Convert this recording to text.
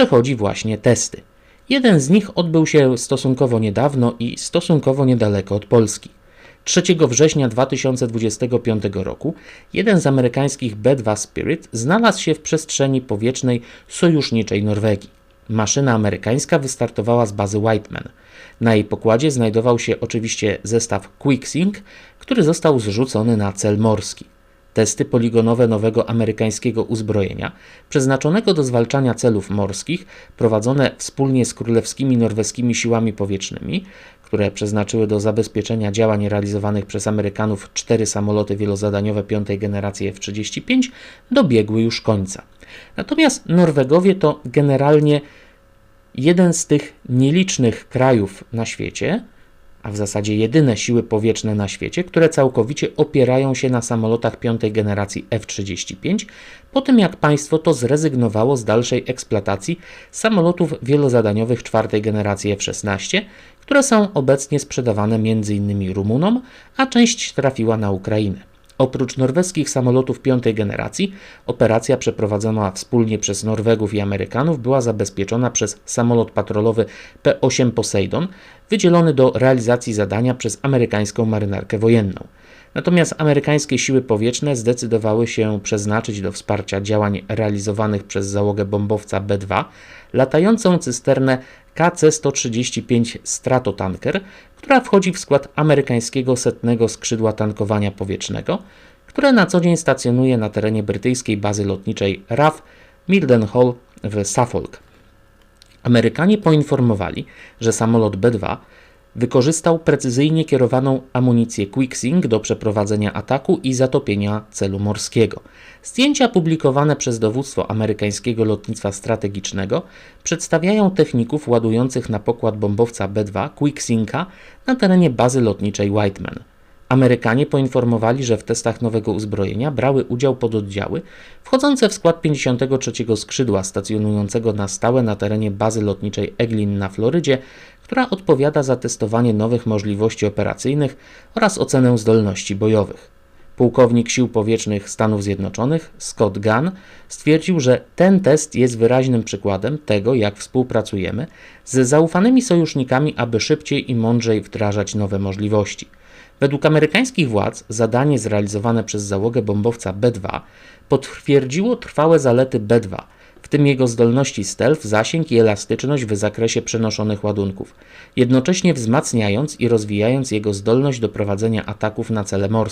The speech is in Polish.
przechodzi właśnie testy. Jeden z nich odbył się stosunkowo niedawno i stosunkowo niedaleko od Polski. 3 września 2025 roku jeden z amerykańskich B-2 Spirit znalazł się w przestrzeni powietrznej sojuszniczej Norwegii. Maszyna amerykańska wystartowała z bazy Whiteman. Na jej pokładzie znajdował się oczywiście zestaw QuickSync, który został zrzucony na cel morski. Testy poligonowe nowego amerykańskiego uzbrojenia, przeznaczonego do zwalczania celów morskich, prowadzone wspólnie z królewskimi norweskimi siłami powietrznymi, które przeznaczyły do zabezpieczenia działań realizowanych przez Amerykanów cztery samoloty wielozadaniowe piątej generacji F-35, dobiegły już końca. Natomiast Norwegowie to generalnie jeden z tych nielicznych krajów na świecie, a w zasadzie jedyne siły powietrzne na świecie, które całkowicie opierają się na samolotach piątej generacji F-35, po tym jak państwo to zrezygnowało z dalszej eksploatacji samolotów wielozadaniowych czwartej generacji F-16, które są obecnie sprzedawane m.in. Rumunom, a część trafiła na Ukrainę. Oprócz norweskich samolotów piątej generacji, operacja przeprowadzona wspólnie przez Norwegów i Amerykanów była zabezpieczona przez samolot patrolowy P-8 Poseidon, wydzielony do realizacji zadania przez amerykańską marynarkę wojenną. Natomiast amerykańskie siły powietrzne zdecydowały się przeznaczyć do wsparcia działań realizowanych przez załogę bombowca B-2 latającą cysternę KC-135 Stratotanker, która wchodzi w skład amerykańskiego setnego skrzydła tankowania powietrznego, które na co dzień stacjonuje na terenie brytyjskiej bazy lotniczej RAF Mildenhall w Suffolk. Amerykanie poinformowali, że samolot B-2 wykorzystał precyzyjnie kierowaną amunicję Quicksync do przeprowadzenia ataku i zatopienia celu morskiego. Zdjęcia publikowane przez dowództwo amerykańskiego lotnictwa strategicznego przedstawiają techników ładujących na pokład bombowca B-2 Quicksynca na terenie bazy lotniczej Whiteman. Amerykanie poinformowali, że w testach nowego uzbrojenia brały udział pododdziały wchodzące w skład 53 skrzydła stacjonującego na stałe na terenie bazy lotniczej Eglin na Florydzie, która odpowiada za testowanie nowych możliwości operacyjnych oraz ocenę zdolności bojowych. Pułkownik Sił Powietrznych Stanów Zjednoczonych Scott Gunn stwierdził, że ten test jest wyraźnym przykładem tego, jak współpracujemy z zaufanymi sojusznikami, aby szybciej i mądrzej wdrażać nowe możliwości. Według amerykańskich władz zadanie zrealizowane przez załogę bombowca B-2 potwierdziło trwałe zalety B-2, w tym jego zdolności stealth, zasięg i elastyczność w zakresie przenoszonych ładunków, jednocześnie wzmacniając i rozwijając jego zdolność do prowadzenia ataków na cele morskie.